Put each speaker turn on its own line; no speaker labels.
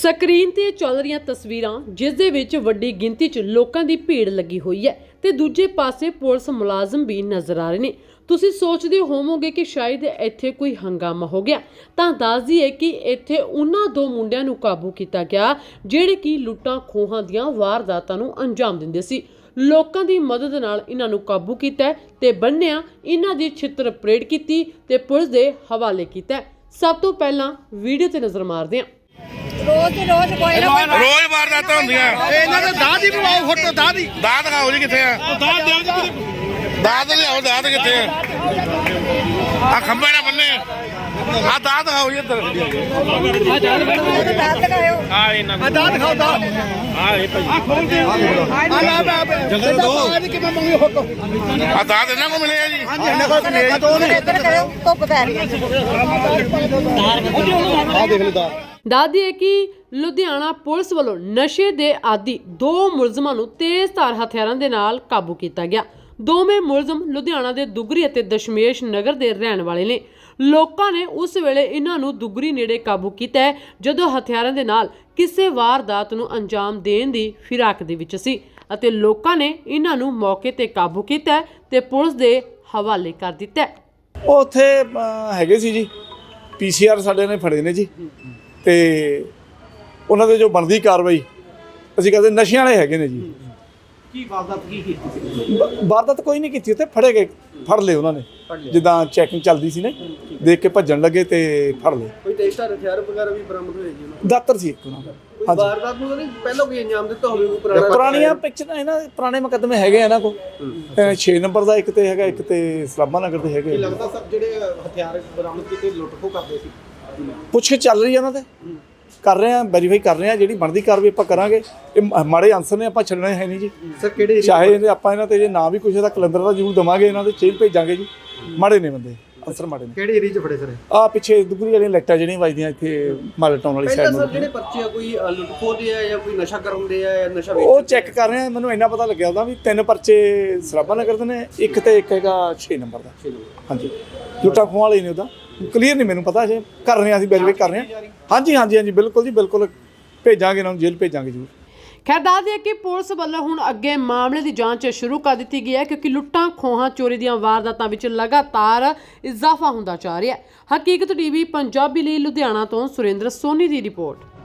Screen ਤੇ ਚੱਲ ਰਹੀਆਂ ਤਸਵੀਰਾਂ, ਜਿਸ ਦੇ ਵਿੱਚ ਵੱਡੀ ਗਿਣਤੀ 'ਚ ਲੋਕਾਂ ਦੀ ਭੀੜ ਲੱਗੀ ਹੋਈ ਹੈ ਤੇ ਦੂਜੇ ਪਾਸੇ ਪੁਲਿਸ ਮੁਲਾਜ਼ਮ ਵੀ ਨਜ਼ਰ ਆ ਰਹੇ ਨੇ। ਤੁਸੀਂ ਸੋਚਦੇ ਹੋਵੋਗੇ ਕਿ ਸ਼ਾਇਦ ਇੱਥੇ ਕੋਈ ਹੰਗਾਮਾ ਹੋ ਗਿਆ। ਤਾਂ ਦੱਸਦੀ ਹੈ ਕਿ ਇੱਥੇ ਉਹਨਾਂ ਦੋ ਮੁੰਡਿਆਂ ਨੂੰ ਕਾਬੂ ਕੀਤਾ ਗਿਆ, ਜਿਹੜੇ ਕਿ ਲੁੱਟਾਂ ਖੋਹਾਂ ਦੀਆਂ ਵਾਰਦਾਤਾਂ ਨੂੰ ਅੰਜਾਮ ਦਿੰਦੇ ਸੀ। ਲੋਕਾਂ ਦੀ ਮਦਦ ਨਾਲ ਇਹਨਾਂ ਨੂੰ ਕਾਬੂ ਕੀਤਾ ਹੈ ਤੇ ਬੰਨਿਆ ਇਹਨਾਂ ਦੀ ਛਿੱਤਰ ਪਰੇਡ ਕੀਤੀ ਤੇ ਪੁਲਿਸ ਦੇ ਹਵਾਲੇ ਕੀਤਾ ਸਭ ਤੋਂ ਪਹਿਲਾਂ ਵੀਡੀਓ ਤੇ ਨਜ਼ਰ ਮਾਰਦੇ ਹਾਂ।
ਰੋਜ਼ ਦੀ ਰੋਜ਼ ਕੋਈ ਨਾ ਕੋਈ
ਰੋਜ਼ ਵਾਰਦਾਤਾਂ ਹੁੰਦੀਆਂ।
ਇਹਨਾਂ ਦੇ ਦਾਦ ਹੀ ਬਣਾਓ ਫੋਟੋ ਦਾਦ ਹੀ
ਦਾਤ ਦਿਖਾਓ ਜੀ ਕਿੱਥੇ ਆ।
ਦਾਦ ਦਿਓ ਜੀ ਕਿਤੇ।
ਦਾਤ ਲਿਆਓ ਦਾਤ ਕਿੱਥੇ ਆ। ਆ ਖੰਭੇ ਨਾਲ ਬੰਨੇ। ਆ ਦਾਤ ਦਿਖਾਓ ਜੀ ਇੱਧਰ।
ਦਾਦ ਲਗਾਇਓ
ਆ ਦਾਦ ਦਿਖਾਓ ਦਾਦ ਆ ਇਹ ਭਾਈ ਆ ਖੋਲ ਦੇ। ਆ ਲਾ ਬੈ ਜੰਗਲ ਦੋ ਆ ਕਿਵੇਂ ਮੰਗੀ ਫੋਟੋ
ਆ ਦਾਤ ਇਹਨਾਂ ਕੋ ਮਿਲਿਆ ਜੀ।
ਹਾਂਜੀ ਇਹਨਾਂ ਕੋਲ ਕਨੇ ਦੋ ਨੇ
ਇੱਧਰ ਕਰੋ ਧੁੱਪ ਪੈ ਰਹੀ ਹੈ
ਆ ਦੇਖ ਲਓ ਦਾਦ
ਦੱਸਦੀ ਹੈ ਕਿ ਲੁਧਿਆਣਾ ਪੁਲਿਸ ਵੱਲੋਂ ਨਸ਼ੇ ਦੇ ਆਦੀ ਦੋ ਮੁਲਜ਼ਮਾਂ ਨੂੰ ਤੇਜ਼ ਧਾਰ ਹਥਿਆਰਾਂ ਦੇ ਨਾਲ ਕਾਬੂ ਕੀਤਾ ਗਿਆ। ਦੋਵੇਂ ਮੁਲਜ਼ਮ ਲੁਧਿਆਣਾ ਦੇ ਦੁਗਰੀ ਅਤੇ ਦਸ਼ਮੇਸ਼ ਨਗਰ ਦੇ ਰਹਿਣ ਵਾਲੇ ਨੇ। ਲੋਕਾਂ ਨੇ ਉਸ ਵੇਲੇ ਇਹਨਾਂ ਨੂੰ ਦੁਗਰੀ ਨੇੜੇ ਕਾਬੂ ਕੀਤਾ ਜਦੋਂ ਹਥਿਆਰਾਂ ਦੇ ਨਾਲ ਕਿਸੇ ਵਾਰਦਾਤ ਨੂੰ ਅੰਜਾਮ ਦੇਣ ਦੀ ਫਿਰਾਕ ਦੇ ਵਿੱਚ ਸੀ ਅਤੇ ਲੋਕਾਂ ਨੇ ਇਹਨਾਂ ਨੂੰ ਮੌਕੇ ਤੇ ਕਾਬੂ ਕੀਤਾ ਹੈ ਤੇ ਪੁਲਿਸ ਦੇ ਹਵਾਲੇ ਕਰ ਦਿੱਤਾ
ਉਹ ਉੱਥੇ ਹੈਗੇ ਸੀ ਜੀ। ਪੀਸੀਆਰ ਸਾਡੇ ਨੇ ਫੜੇ ਨੇ ਜੀ। ਤੇ ਉਹਨਾਂ ਦੇ ਜੋ ਬਣਦੀ ਕਾਰਵਾਈ, ਅਸੀਂ ਕਹਿੰਦੇ ਨਸ਼ਿਆਂ ਵਾਲੇ ਹੈਗੇ ਨੇ ਜੀ।
ਕੀ ਵਾਰਦਾਤ ਕੀ ਕੀਤੀ ਸੀ?
ਵਾਰਦਾਤ ਕੋਈ ਨਹੀਂ ਕੀਤੀ ਉੱਥੇ ਫੜੇ ਗਏ ਫੜ ਲਏ ਉਹਨਾਂ ਨੇ। ਜਿੱਦਾਂ ਚੈਕਿੰਗ ਚੱਲਦੀ ਸੀ ਨੇ ਦੇਖ ਕੇ ਭੱਜਣ ਲੱਗੇ ਤੇ ਫੜ ਲਏ।
ਕੋਈ ਤੇਜ਼ਧਾਰ ਹਥਿਆਰ ਵਗੈਰਾ ਵੀ ਬਰਾਮਦ ਹੋਏ ਜੀ ਉਹਨਾਂ
ਦਾਤਰ ਸੀ ਇੱਕ ਉਹਨਾਂ ਦਾ।
ਕੋਈ
ਹਾਂਜੀ।
ਵਾਰਦਾਤ ਨੂੰ ਤਾਂ ਨਹੀਂ ਪਹਿਲਾਂ ਕੋਈ ਅੰਜਾਮ ਦਿੱਤਾ ਹੋਵੇ ਕੋਈ ਪੁਰਾਣਾ
ਪੁਰਾਣੀਆਂ ਪਿਕਚਰਾਂ ਇਹਨਾਂ ਦੇ ਪੁਰਾਣੇ ਮੁਕੱਦਮੇ ਹੈਗੇ ਇਹਨਾਂ ਕੋਲ। 6 ਨੰਬਰ ਦਾ ਇੱਕ ਤੇ ਹੈਗਾ ਇੱਕ ਤੇ ਸਲਾਮਾ ਨਗਰ ਤੇ ਹੈਗੇ।
ਲੱਗਦਾ ਸਭ ਜਿਹੜੇ ਹਥਿਆਰ ਬਰਾਮਦ ਕੀਤੇ ਲੁੱਟ ਖੋ ਕਰਦੇ ਸੀ?
ਪੁੱਛ ਚੱਲ ਰਹੀ ਹੈ ਉਹਨਾਂ ਤੇ। ਕਰ ਰਹੇ ਆ ਵੈਰੀਫਾਈ ਕਰ ਰਹੇ ਆ ਜਿਹੜੀ ਬਣਦੀ ਕਾਰਵਾਈ ਆਪਾਂ ਕਰਾਂਗੇ। ਇਹ ਮਾੜੇ ਆਨਸਰ ਨੇ ਆਪਾਂ ਛੱਡਣੇ ਹੈ ਨਹੀਂ ਜੀ।
ਸਰ ਕਿਹੜੇ
ਚਾਹੇ ਇਹਨੇ ਆਪਾਂ ਇਹਨਾਂ ਤੇ ਜੇ ਨਾ ਵੀ ਕੁਛ ਦਾ ਕੈਲੰਡਰ ਦਾ ਜ਼ਰੂਰ ਦਵਾਂਗੇ ਇਹਨਾਂ ਦੇ ਚੇਂਜ ਭੇਜਾਂਗੇ ਜੀ। ਮਾੜੇ ਨੇ ਬੰਦੇ ਅਨਸਰ ਮਾੜੇ ਨੇ।
ਕਿਹੜੇ ਏਰੀਆ 'ਚ ਫੜੇ ਸਰ
ਆ ਪਿੱਛੇ ਦੁਗਰੀ ਵਾਲੀਆਂ ਲਾਈਟਾਂ ਜਿਹੜੀਆਂ ਵੱਜਦੀਆਂ ਇੱਥੇ ਮਾਲ ਟਾਊਨ ਵਾਲੀ
ਪਹਿਲਾਂ
ਸਾਈਡ
ਸਰ
ਨੂੰ।
ਜਿਹੜੇ ਪਰਚੇ ਆ ਕੋਈ ਅ, ਲੁੱਟ ਖੋ ਦੇ ਆ ਜਾਂ ਕੋਈ ਨਸ਼ਾ ਕਰਨ ਦੇ ਆ ਜਾਂ ਨਸ਼ਾ
ਉਹ ਚੈੱਕ ਕਰ ਰਹੇ ਆ ਮੈਨੂੰ ਇੰਨਾ ਪਤਾ ਲੱਗਿਆ ਉਹਦਾ ਵੀ ਤਿੰਨ ਪਰਚੇ ਸਰਾਬਾ ਨਗਰ ਦੇ ਨੇ ਇੱਕ ਤੇ ਇੱਕ ਹੈਗਾ 6 ਨੰਬਰ ਦਾ। ਹਾਂਜੀ। ਲੁੱਟਾ ਖੋਹ ਵਾਲੇ ਨੇ ਉਹਦਾ। ਕਲੀਅਰ ਨਹੀਂ ਮੈਨੂੰ ਪਤਾ ਅਜੇ ਕਰ ਰਹੇ ਆ ਅਸੀਂ ਵੈਰੀਫਾਈ ਕਰ ਰਹੇ ਆ ਹਾਂਜੀ ਹਾਂਜੀ ਹਾਂਜੀ, ਬਿਲਕੁਲ ਜੀ, ਬਿਲਕੁਲ। ਭੇਜਾਂਗੇ ਇਹਨਾਂ ਨੂੰ, ਜੇਲ੍ਹ ਭੇਜਾਂਗੇ ਜ਼ਰੂਰ।
ਖੈਰ, ਦੱਸ ਦਈਏ ਕਿ ਪੁਲਿਸ ਵੱਲੋਂ ਹੁਣ ਅੱਗੇ ਮਾਮਲੇ ਦੀ ਜਾਂਚ ਸ਼ੁਰੂ ਕਰ ਦਿੱਤੀ ਗਈ ਹੈ, ਕਿਉਂਕਿ ਲੁੱਟਾਂ, ਖੋਹਾਂ, ਚੋਰੀ ਦੀਆਂ ਵਾਰਦਾਤਾਂ ਵਿੱਚ ਲਗਾਤਾਰ ਇਜ਼ਾਫਾ ਹੁੰਦਾ ਜਾ ਰਿਹਾ ਹੈ। ਹਕੀਕਤ ਟੀਵੀ, ਪੰਜਾਬੀ ਲਈ ਲੁਧਿਆਣਾ ਤੋਂ ਸੁਰਿੰਦਰ ਸੋਨੀ ਦੀ ਰਿਪੋਰਟ।